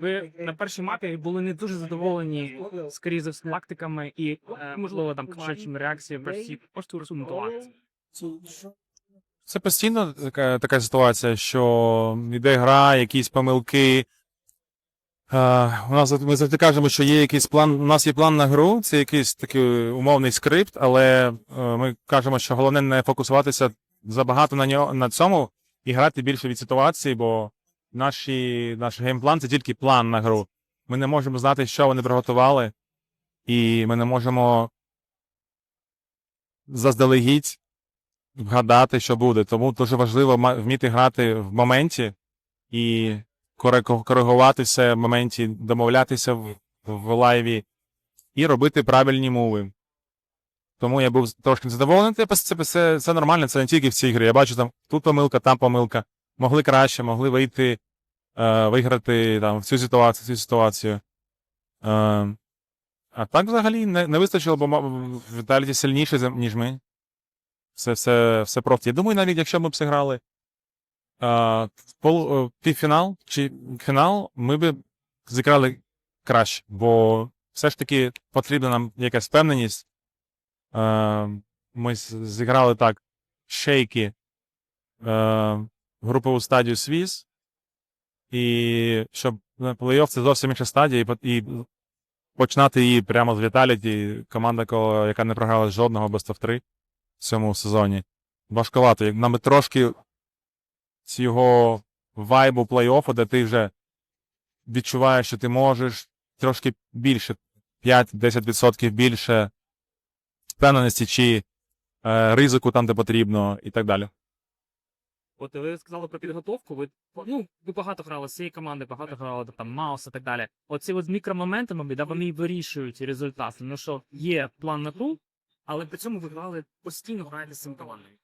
Ви на першій мапі були не дуже задоволені, скоріше за все, тактиками і, е, можливо, там кошачими реакціями персів. Можете розсунути Це постійно така, така ситуація, що йде гра, якісь помилки. Е, у нас ми завжди кажемо, що є якийсь план. У нас є план на гру, це якийсь такий умовний скрипт, але е, ми кажемо, що головне не фокусуватися забагато на нього на цьому і грати більше від ситуації, бо наші, наш геймплан це тільки план на гру. Ми не можемо знати, що вони приготували, і ми не можемо заздалегідь вгадати, що буде. Тому дуже важливо вміти грати в моменті і коре- коригувати все в моменті, домовлятися в, в лайві і робити правильні мови. Тому я був трошки незадоволений. Це, це, це, це нормально, це не тільки в цій грі. Я бачу там тут помилка, там помилка. Могли краще, могли вийти, е, виграти там, в цю ситуацію, цю ситуацію. Е, а так взагалі не, не вистачило, бо Віталій сильніший, ніж ми. Все, все, все просто. Я думаю, навіть якщо ми б зіграли пол, е, півфінал чи фінал, ми б зіграли краще, бо все ж таки потрібна нам якась впевненість. Е, ми зіграли так шейки е, групову стадію свіз, і щоб на плей-офф це зовсім інша стадія, і, і починати її прямо з Віталіті, команда, яка не програла жодного best of 3 в цьому сезоні. Важковато. Як нам трошки цього вайбу плей-оффу, де ти вже відчуваєш, що ти можеш трошки більше, 5-10% більше впевненості чи е, ризику там, де потрібно, і так далі. От ви сказали про підготовку. Ви ну ви багато грали з цієї команди, багато грали там Маус і так далі. Оці от мікромоменти, мабуть, да, вони вирішують результат. Ну що є план на гру, але при цьому ви грали постійно граєте з цим командою.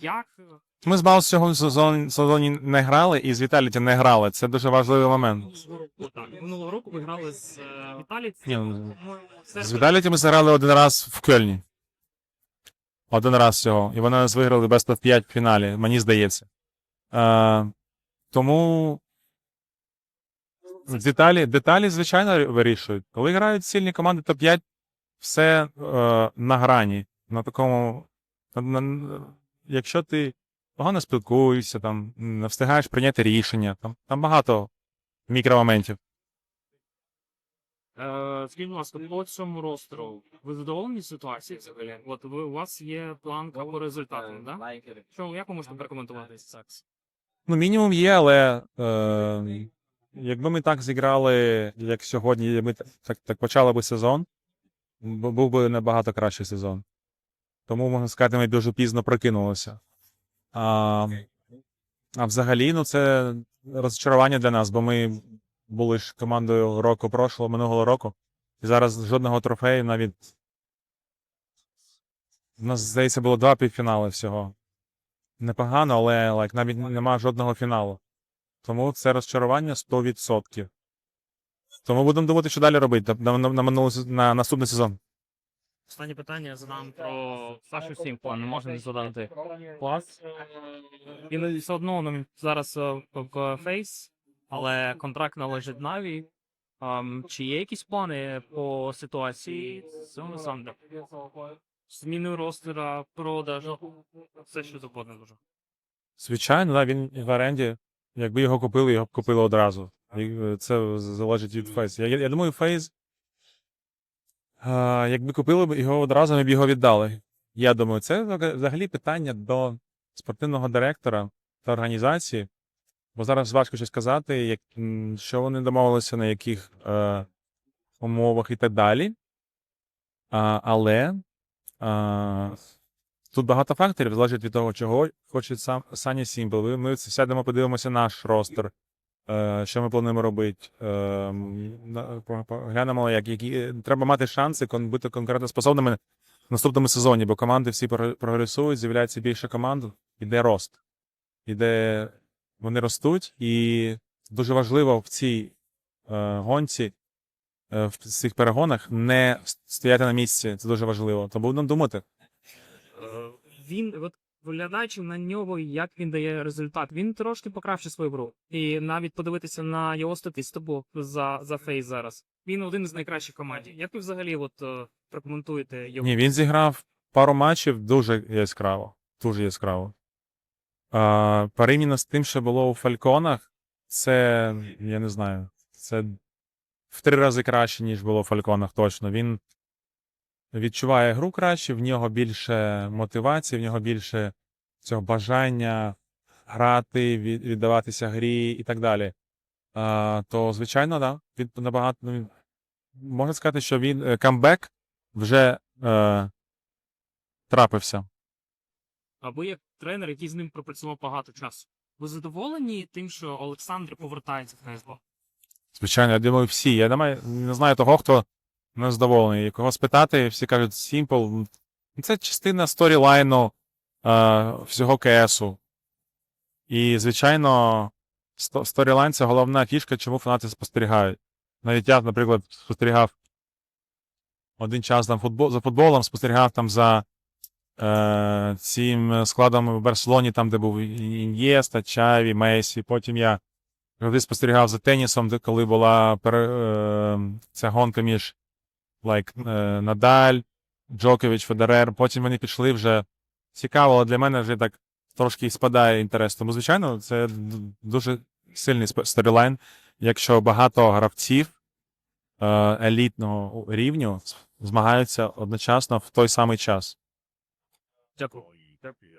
Як е, Ми з Маус цього сезоні, сезоні не грали, і з Віталіті не грали. Це дуже важливий момент. минулого року ви грали з е, Віталій? Ні, ну, З Віталіті ми зіграли один раз в Кельні. Один раз всього. І вони нас виграли Best of 5 в фіналі, мені здається. Е, тому деталі, деталі, звичайно, вирішують. Коли грають сильні команди топ-5, все е, на грані. На такому. На, на, якщо ти погано спілкуєшся, там, не встигаєш прийняти рішення, там, там багато мікромоментів. Е, Скажіть, будь ласка, по цьому ростеру ви задоволені ситуацією взагалі? От ви у вас є планка по результатам, да? Що як ви можете прокоментувати це? Ну, мінімум є, але е, якби ми так зіграли, як сьогодні, ми так, так, так почали би сезон, був би набагато кращий сезон. Тому, можна сказати, ми дуже пізно прокинулися. А, а взагалі, ну, це розчарування для нас, бо ми були ж командою року прошлого, минулого року. І зараз жодного трофею навіть. У нас, здається, було два півфінали всього непогано, але like, навіть нема жодного фіналу. Тому це розчарування 100%. Тому будемо думати, що далі робити на, на, на, минулий на наступний сезон. Останнє питання задам про Сашу Сімпла. Не можна не задати. Клас. Він все одно ну, зараз е, в фейс, але контракт належить Наві. Ам, Чи є якісь плани по ситуації з Сандер? Зміни ростера, продаж, все що завгодно дуже. Звичайно, да, він в оренді. Якби його купили, його б купили одразу. І е, це залежить від Фейс. Я, я думаю, Фейс. Якби купили б його одразу, ми б його віддали. Я думаю, це взагалі питання до спортивного директора та організації. Бо зараз важко щось сказати, як, що вони домовилися, на яких е, умовах і так далі. А, але а, тут багато факторів залежить від того, чого хоче сам Саня Сімпл. Ми- сядемо, подивимося наш ростер, е, що ми плануємо робити. Е, глянемо, як, які треба мати шанси бути конкурентоспособними в наступному сезоні, бо команди всі прогре- прогресують, з'являється більше команд, іде рост. Іде, вони ростуть, і дуже важливо в цій е, гонці, е, в цих перегонах не стояти на місці. Це дуже важливо. Тому будемо думати. Е, Він от виглядаючи на нього, як він дає результат, він трошки покращив свою гру. І навіть подивитися на його статистику за, за фейс зараз. Він один із найкращих в команді. Як ви взагалі от, е, прокоментуєте його? Ні, він зіграв пару матчів дуже яскраво. Дуже яскраво. А, порівняно з тим, що було у Фальконах, це, я не знаю, це в три рази краще, ніж було у Фальконах, точно. Він відчуває гру краще, в нього більше мотивації, в нього більше цього бажання грати, віддаватися грі і так далі. А, то, звичайно, да, він набагато. ну, Можна сказати, що він е, камбек вже е, трапився. А ви як тренер, який з ним пропрацював багато часу. Ви задоволені тим, що Олександр повертається в КСБ? Звичайно, я думаю, всі. Я не знаю того, хто не задоволений. Кого спитати, всі кажуть Simple. Це частина сторілайну е, всього КСу. І, звичайно, сторілайн це головна фішка, чому фанати спостерігають. Навіть я, наприклад, спостерігав один час там футбол, за футболом, спостерігав там за цим складом в Барселоні, там, де був Ін'єста, Чаві, Мейсі. Потім я завжди спостерігав за тенісом, де коли була е, ця гонка між like, е, Надаль, Джокович, Федерер. Потім вони пішли вже цікаво, але для мене вже так трошки спадає інтерес. Тому, звичайно, це дуже сильний сторілайн, якщо багато гравців е, елітного рівню змагаються одночасно в той самий час. Definitely, definitely.